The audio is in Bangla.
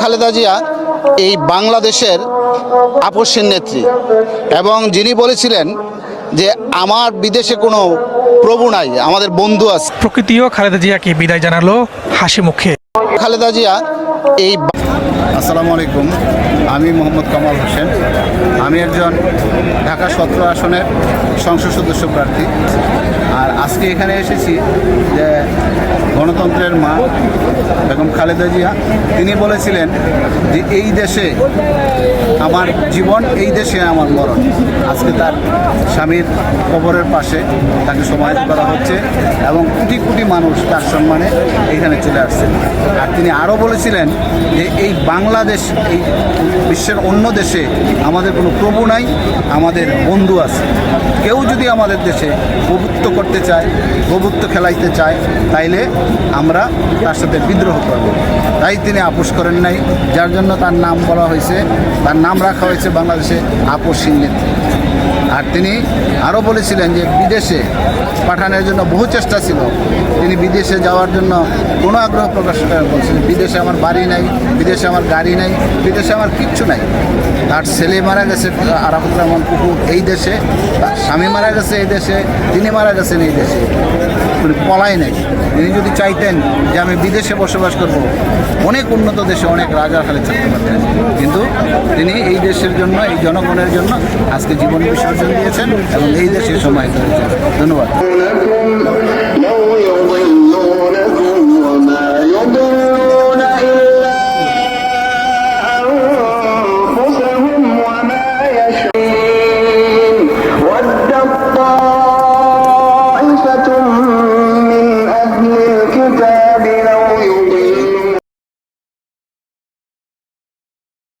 খালেদা জিয়া এই বাংলাদেশের আপসের নেত্রী। এবং যিনি বলেছিলেন যে আমার বিদেশে কোনো প্রভু নাই আমাদের বন্ধু আছে। প্রকৃতিও খালেদা জিয়াকে বিদায় জানালো হাসি মুখে। খালেদা জিয়া এই আসসালামু আলাইকুম আমি মোহাম্মদ কামাল হোসেন। আমি একজন ঢাকা সত্র আসনের সংসদ সদস্য প্রার্থী। আর আজকে এখানে এসেছি যে গণতন্ত্রের মা বেগম খালেদা জিয়া। তিনি বলেছিলেন যে এই দেশে আমার জীবন, এই দেশে আমার মরণ। আজকে তার স্বামীর কবরের পাশে তাকে সমাহিত করা হচ্ছে এবং কোটি কোটি মানুষ তার সম্মানে এখানে চলে আসছেন। আর তিনি আরও বলেছিলেন যে এই বাংলাদেশ, এই বিশ্বের অন্য দেশে আমাদের কোনো প্রভু নাই, আমাদের বন্ধু আছে। কেউ যদি আমাদের দেশে প্রভুত্ব করতে চায়, প্রভুত্ব খেলাইতে চায়, তাইলে আমরা তার সাথে বিদ্রোহ করব। তাই তিনি আপোষ করেন নাই, যার জন্য তার নাম বলা হয়েছে, তার নাম রাখা হয়েছে বাংলাদেশে আপোষহীন নেত্রী। আর তিনি আরও বলেছিলেন যে বিদেশে পাঠানোর জন্য বহু চেষ্টা ছিল। তিনি বিদেশে যাওয়ার জন্য কোনো আগ্রহ প্রকাশ বলছিলেন বিদেশে আমার বাড়ি নাই, বিদেশে আমার গাড়ি নাই, বিদেশে আমার কিচ্ছু নাই। তার ছেলে মারা গেছে আরাফুর রহমান কুকুর এই দেশে, তার স্বামী মারা গেছে এই দেশে, তিনি মারা গেছেন এই দেশে। উনি পলাই নেই। তিনি যদি চাইতেন যে আমি বিদেশে বসবাস করব, অনেক উন্নত দেশে অনেক রাজার হালে থাকতে পারতেন তিনি এই দেশের জন্য, এই জনগণের জন্য আজকে জীবন বিসর্জন দিয়েছেন এবং এই দেশে সময় করেছেন ধন্যবাদ।